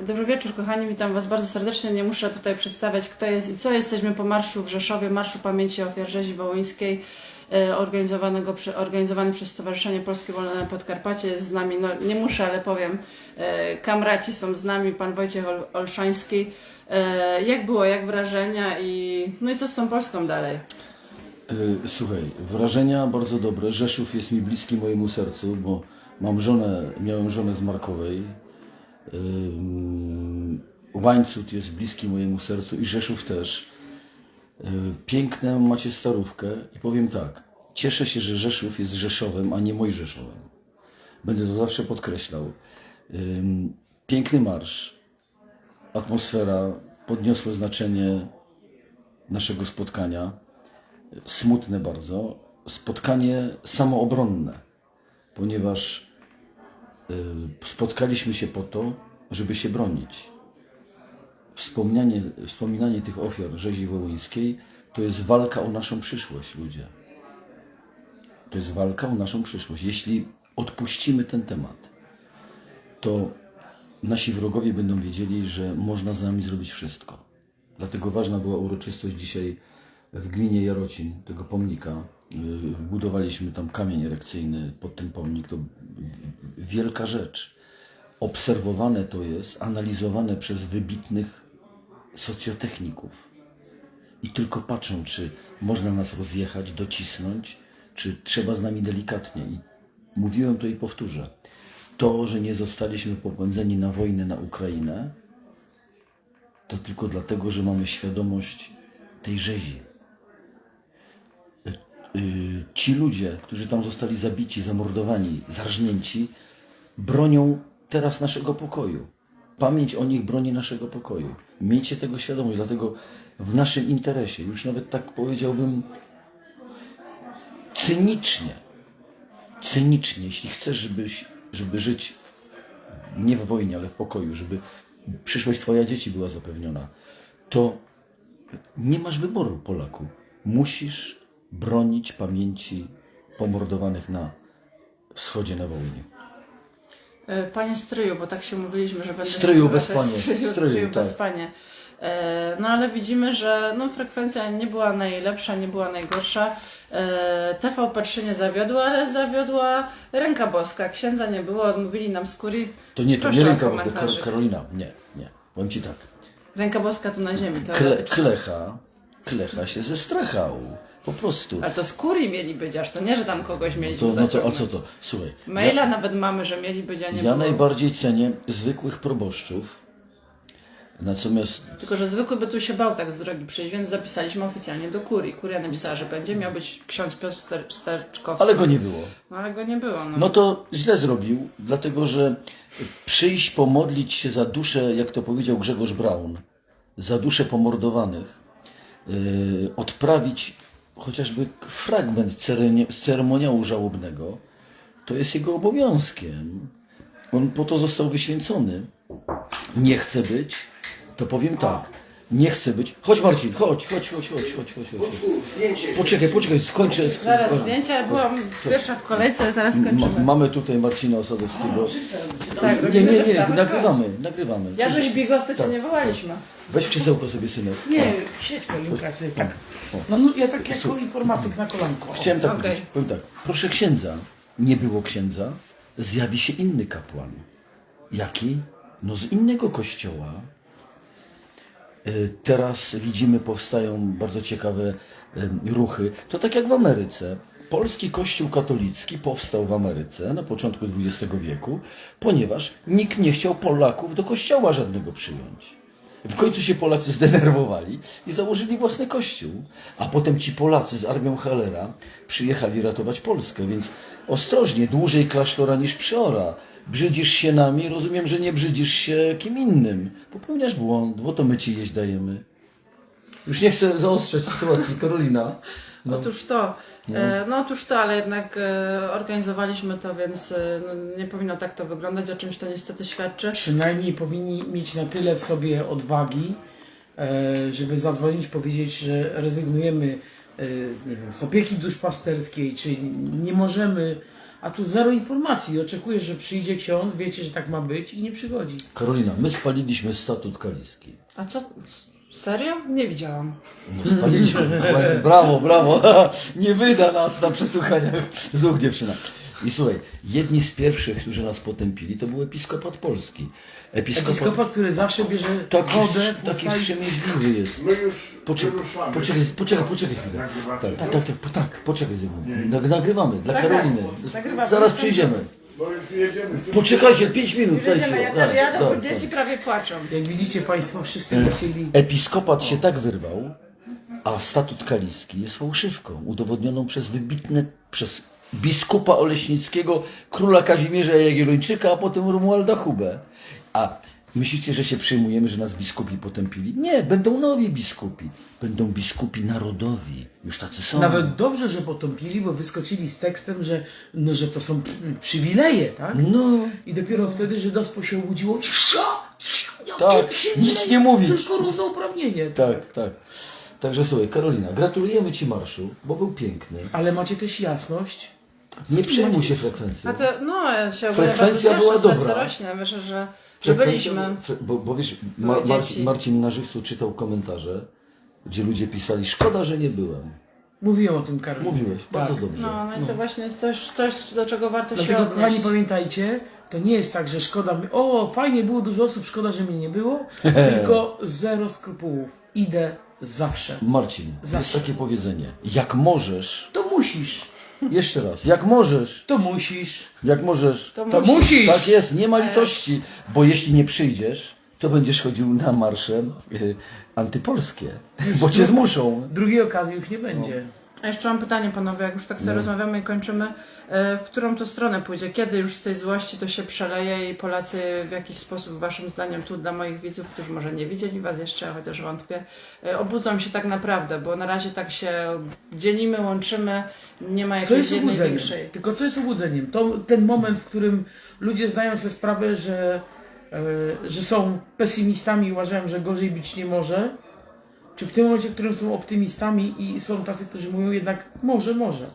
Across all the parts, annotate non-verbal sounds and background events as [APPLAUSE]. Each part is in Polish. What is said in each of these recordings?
Dobry wieczór, kochani. Witam Was bardzo serdecznie. Nie muszę tutaj przedstawiać, kto jest i co. Jesteśmy po marszu w Rzeszowie, Marszu Pamięci Ofiar Rzezi Wołyńskiej, e, organizowanego, organizowany przez Stowarzyszenie Polskie Wolne Podkarpacie. Jest z nami, no nie muszę, ale powiem, e, kamraci są z nami, pan Wojciech Ol- Olszański. E, Jak było, jak wrażenia i no i co z tą Polską dalej? Słuchaj, wrażenia bardzo dobre. Rzeszów jest mi bliski mojemu sercu, bo mam żonę, miałem żonę z Markowej. Łańcut jest bliski mojemu sercu i Rzeszów też. Piękną macie starówkę i powiem tak. Cieszę się, że Rzeszów jest Rzeszowem, a nie Mojżeszowem. Będę to zawsze podkreślał. Piękny marsz, atmosfera, podniosłe znaczenie naszego spotkania smutne bardzo, spotkanie samoobronne, ponieważ spotkaliśmy się po to, żeby się bronić. Wspomnianie, wspominanie tych ofiar rzezi wołyńskiej to jest walka o naszą przyszłość, ludzie. To jest walka o naszą przyszłość. Jeśli odpuścimy ten temat, to nasi wrogowie będą wiedzieli, że można z nami zrobić wszystko. Dlatego ważna była uroczystość dzisiaj w gminie Jarocin, tego pomnika. Yy, Wbudowaliśmy tam kamień erekcyjny pod ten pomnik. Wielka rzecz. Obserwowane to jest, analizowane przez wybitnych socjotechników. I tylko patrzą, czy można nas rozjechać, docisnąć, czy trzeba z nami delikatnie. I mówiłem to i powtórzę. To, że nie zostaliśmy popędzeni na wojnę na Ukrainę, to tylko dlatego, że mamy świadomość tej rzezi. Y, y, Ci ludzie, którzy tam zostali zabici, zamordowani, zarżnięci, bronią teraz naszego pokoju. Pamięć o nich broni naszego pokoju. Miejcie tego świadomość, dlatego w naszym interesie, już nawet tak powiedziałbym, cynicznie, cynicznie, jeśli chcesz, żebyś, żeby żyć nie w wojnie, ale w pokoju, żeby przyszłość Twoja dzieci była zapewniona, to nie masz wyboru, Polaku. Musisz bronić pamięci pomordowanych na wschodzie na Wołyniu. E, Panie stryju, bo tak się mówiliśmy, że będę Stryju bez panie. Stryju, Stryju, stryju bez tak. panie. E, No ale widzimy, że no, frekwencja nie była najlepsza, nie była najgorsza. E, TVP3 nie zawiodła, ale zawiodła ręka boska. Księdza nie było, odmówili nam skóry. To nie, to Proszę nie ręka boska. Kar- Karolina, nie, nie. Powiem Ci tak. Ręka boska tu na ziemi. Kle, klecha, klecha się zestrachał. Po prostu. Ale to skóry mieli być, aż to nie, że tam kogoś mieli To, no to, a co to? Słuchaj. Maila nawet mamy, że mieli być, a nie Ja było. najbardziej cenię zwykłych proboszczów. Natomiast Tylko, że zwykły by tu się bał tak z drogi przyjść, więc zapisaliśmy oficjalnie do kurii. Kuria napisała, że będzie miał być ksiądz Piotr Ster- Sterczkowski. ale go nie było. No ale go nie było. No. No to źle zrobił, dlatego że przyjść pomodlić się za duszę, jak to powiedział Grzegorz Braun, za dusze pomordowanych, yy, odprawić chociażby fragment z ceremoniału żałobnego, to jest jego obowiązkiem. On po to został wyświęcony. Nie chce być, to powiem tak. Nie chce być. Chodź Marcin, chodź, chodź, chodź, chodź, chodź, chodź. chodź. Poczekaj, poczekaj, skończę. Zaraz zdjęcia, ja byłam pierwsza w kolejce, zaraz Ma, kończymy. mamy tutaj Marcina Osadowskiego. Tak, Nie, nie, nie, nagrywamy, nagrywamy. chodź. Jakbyś bigos, to cię nie wołaliśmy. Weź krzesełko sobie, synek. Nie, sieć kolinka sobie tak. No, no ja tak jako informatyk na kolanko. O. Chciałem tak Okej. powiedzieć. Powiem tak. Proszę księdza. Nie było księdza. Zjawi się inny kapłan. Jaki? No z innego kościoła. Y, Teraz widzimy, powstają bardzo ciekawe ruchy. To tak jak w Ameryce. Polski Kościół katolicki powstał w Ameryce na początku XX wieku, ponieważ nikt nie chciał Polaków do kościoła żadnego przyjąć. W końcu się Polacy zdenerwowali i założyli własny kościół. A potem ci Polacy z armią Hallera przyjechali ratować Polskę, więc ostrożnie, dłużej klasztora niż przyora. Brzydzisz się nami, rozumiem, że nie brzydzisz się kim innym. Popełniasz błąd, bo to my ci jeść dajemy. Już nie chcę zaostrzać sytuacji, Karolina. [LAUGHS] No. Otóż to, e, no otóż to, ale jednak e, organizowaliśmy to, więc e, no, nie powinno tak to wyglądać, o czymś to niestety świadczy. Przynajmniej powinni mieć na tyle w sobie odwagi, e, żeby zadzwonić, powiedzieć, że rezygnujemy e, z, nie wiem, z opieki duszpasterskiej, czy nie możemy A tu zero informacji. Oczekujesz, że przyjdzie ksiądz, wiecie, że tak ma być i nie przychodzi. Karolina, my spaliliśmy statut kaliski. A co? Serio? Nie widziałam. No, spaliliśmy. [LAUGHS] Brawo, brawo. [LAUGHS] Nie wyda nas na przesłuchaniach. Złóg dziewczyna. I słuchaj, jedni z pierwszych, którzy nas potępili, to był episkopat polski. Episkopat, Episkopat, który zawsze bierze taki, wodę, taki postawi- wstrzemięźliwy jest. My już Poczekaj, wyruszamy. poczekaj, poczekaj, poczekaj chwilę. Nagrywacie? Tak, tak, tak, tak, tak poczekaj ze mną. Nag- Nagrywamy dla Tak, Karoliny. tak. Nagrywamy. Zaraz przyjdziemy. Bo już jedziemy. Poczekajcie, 5 minut. Dajcie. ja Tak, też jadę, bo tak, dzieci tak. prawie płaczą. Jak widzicie Państwo, wszyscy by chcieli... Episkopat się tak wyrwał, a statut kaliski jest fałszywką, udowodnioną przez wybitne, przez biskupa Oleśnickiego, króla Kazimierza Jagiellończyka, a potem Romualda Hubę. A myślicie, że się przejmujemy, że nas biskupi potępili? Nie, będą nowi biskupi. Będą biskupi narodowi. Już tacy są. Nawet dobrze, że potąpili, bo wyskoczyli z tekstem, że, no, że to są przy, przywileje, tak? No, I dopiero wtedy żydostwo się obudziło. Jakie Tak, przywileje? nic nie mówić. Tylko równouprawnienie. tak, tak. Także słuchaj, Karolina, gratulujemy Ci marszu, bo był piękny. Ale macie też jasność. Nie przejmuj się frekwencją. A to, no, ja się Frekwencja bardzo była dobra. rośnie. Myślę, że, że Frekwencja- byliśmy. fre- Bo, bo wiesz, Ma, Były Marcin, dzieci. Marcin na żywcu czytał komentarze, gdzie ludzie pisali, szkoda, że nie byłem. Mówiłem o tym, Karol. Mówiłeś, bardzo Tak. dobrze. No, no i to właśnie jest też coś, do czego warto się Dlatego, odnieść. kochani, pamiętajcie, to nie jest tak, że szkoda mi. O, fajnie było dużo osób, szkoda, że mnie nie było. [LAUGHS] tylko zero skrupułów. Idę zawsze. Marcin, jest Zawsze. takie powiedzenie, jak możesz, To musisz. Jeszcze raz, jak możesz, To musisz. jak możesz, To To musisz. musisz. tak jest, nie ma litości, bo jeśli nie przyjdziesz, to będziesz chodził na marsze y, antypolskie, bo cię zmuszą. Drugiej okazji już nie będzie. A jeszcze mam pytanie, panowie, jak już tak sobie No. rozmawiamy i kończymy, e, w którą to stronę pójdzie? Kiedy już z tej złości to się przeleje i Polacy w jakiś sposób, waszym zdaniem, tu dla moich widzów, którzy może nie widzieli was jeszcze, chociaż wątpię, e, obudzą się tak naprawdę, bo na razie tak się dzielimy, łączymy, nie ma Co jakiejś jest jednej obudzeniem? większej. Tylko co jest obudzeniem? To ten moment, w którym ludzie zdają sobie sprawę, że, e, że są pesymistami i uważają, że gorzej być nie może. Czy w tym momencie, w którym są optymistami i są tacy, którzy mówią jednak może, może.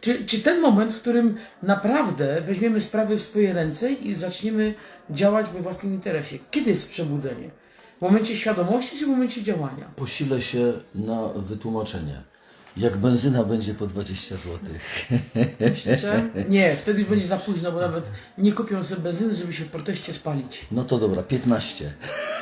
Czy, czy ten moment, w którym naprawdę weźmiemy sprawy w swoje ręce i zaczniemy działać we własnym interesie? Kiedy jest przebudzenie? W momencie świadomości czy w momencie działania? Posilę się na wytłumaczenie. Jak benzyna będzie po 20 zł. Myślicie? Nie, wtedy już będzie za późno, bo nawet nie kupią sobie benzyny, żeby się w proteście spalić. No to dobra, 15.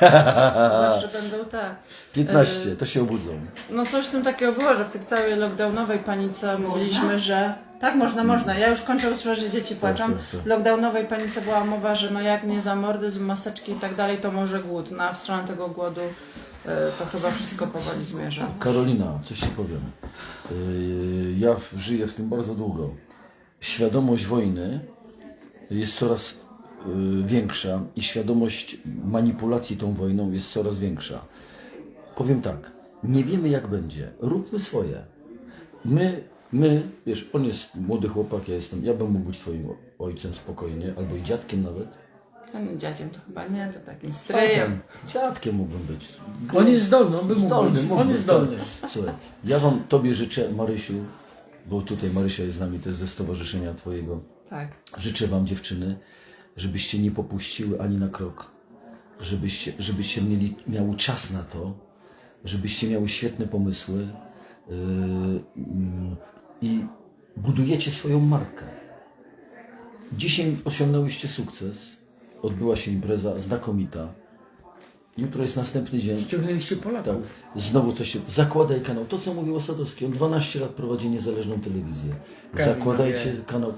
Zawsze będą te. 15, to się obudzą. No coś w tym takiego było, że w tej całej lockdownowej panice mówiliśmy, że tak można, można. Ja już kończę usłyszeć, że dzieci płaczą. tak, tak. W lockdownowej panice była mowa, że no jak nie zamordyzm, maseczki i tak dalej, to może głód. No a w stronę tego głodu to chyba wszystko powoli zmierza. Karolina, coś ci powiem. Yy, Ja żyję w tym bardzo długo. Świadomość wojny jest coraz yy, większa i świadomość manipulacji tą wojną jest coraz większa. Powiem tak, nie wiemy jak będzie. Róbmy swoje. My, my, wiesz, on jest młody chłopak, ja jestem, ja bym mógł być twoim ojcem spokojnie, albo i dziadkiem nawet. No, nie, dziadziem to chyba nie, to takim stryjem. Dziadkiem mógłbym być. On jest zdolny, on by mógł Zdolny, być. mógłby, On jest zdolny. tak. Słuchaj, ja wam, tobie życzę, Marysiu, bo tutaj Marysia jest z nami też ze stowarzyszenia twojego. Tak. Życzę wam dziewczyny, żebyście nie popuściły ani na krok. Żebyście, żebyście mieli, miały czas na to, żebyście miały świetne pomysły yy, mm, i budujecie swoją markę. Dzisiaj osiągnęłyście sukces. Odbyła się impreza znakomita. Jutro jest następny dzień. Ściągnęliście Tak, Polaków. znowu coś się. Zakładaj kanał. To, co mówił Osadowski. On 12 lat prowadzi niezależną telewizję. Karolina Zakładajcie wie. kanał.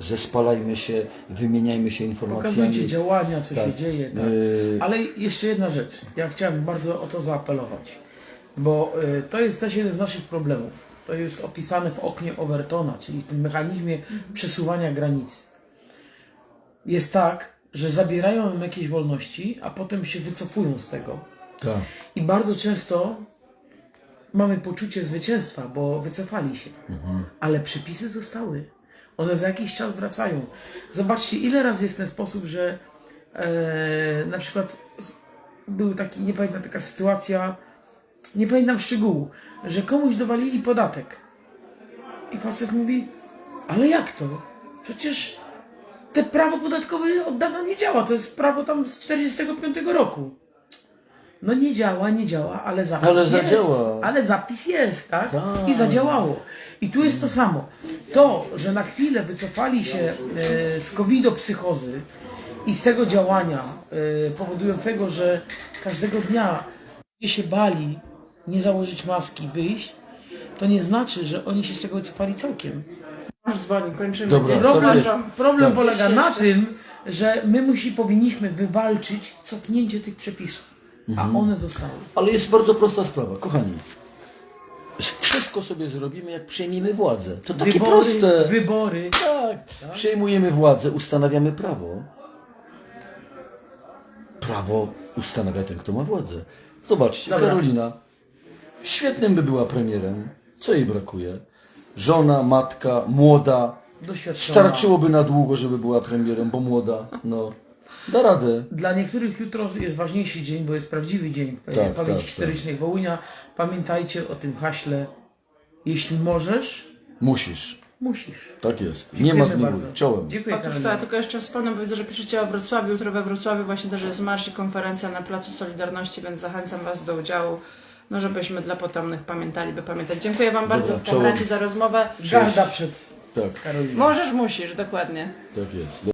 Zespalajmy się, wymieniajmy się informacjami. Pokazujcie działania, co Tak. się dzieje. Tak. Yy. Ale jeszcze jedna rzecz. Ja chciałem bardzo o to zaapelować. Bo y, to jest też jeden z naszych problemów. To jest opisane w oknie Overtona, czyli w tym mechanizmie przesuwania granicy. Jest tak, że zabierają nam jakieś wolności, a potem się wycofują z tego. Tak. I bardzo często mamy poczucie zwycięstwa, bo wycofali się. Ale przepisy zostały. One za jakiś czas wracają. Zobaczcie, ile razy jest w ten sposób, że e, na przykład był taki, nie pamiętam, taka sytuacja, nie pamiętam szczegółu, że komuś dowalili podatek. I facet mówi, ale jak to? Przecież te prawo podatkowe od dawna nie działa. To jest prawo tam z 45 roku. No nie działa, nie działa, ale zapis Ale jest. zadziała. Ale zapis jest, tak? Tak. I zadziałało. I tu jest to samo. To, że na chwilę wycofali się e, z covidopsychozy i z tego działania e, powodującego, że każdego dnia ludzie się bali nie założyć maski, wyjść, to nie znaczy, że oni się z tego wycofali całkiem. Już dzwoni, kończymy. Dobra, Problem, problem tak. polega Jeszcze, na jeszcze. tym, że my musi, powinniśmy wywalczyć cofnięcie tych przepisów, a one zostały. Ale jest bardzo prosta sprawa, kochani. Wszystko sobie zrobimy, jak przejmiemy władzę. To takie Wybory, proste. wybory. Tak. Przejmujemy władzę, ustanawiamy prawo. Prawo ustanawia ten, kto ma władzę. Zobaczcie, Dobra. Karolina. Świetnym by była premierem. Co jej brakuje? Żona, matka, młoda. Doświadczona. Starczyłoby na długo, żeby była premierem, bo młoda. No. Da radę. Dla niektórych jutro jest ważniejszy dzień, bo jest prawdziwy dzień e, Tak, pamięci tak, historycznej Wołynia. Pamiętajcie o tym haśle. Jeśli możesz, Musisz. musisz. Tak jest. Nie Dziękujemy ma zmiłuj. Czołem. Dziękuję Otóż to, ja tylko jeszcze wspomnę, bo widzę, że piszecie o Wrocławiu. Jutro we Wrocławiu właśnie też jest marsz i konferencja na Placu Solidarności, więc zachęcam Was do udziału, no żebyśmy dla potomnych pamiętali, by pamiętać. Dziękuję Wam bardzo, czołem. kamraci, za rozmowę. Garda przed Tak, Karoliną. Możesz, musisz, dokładnie. tak jest.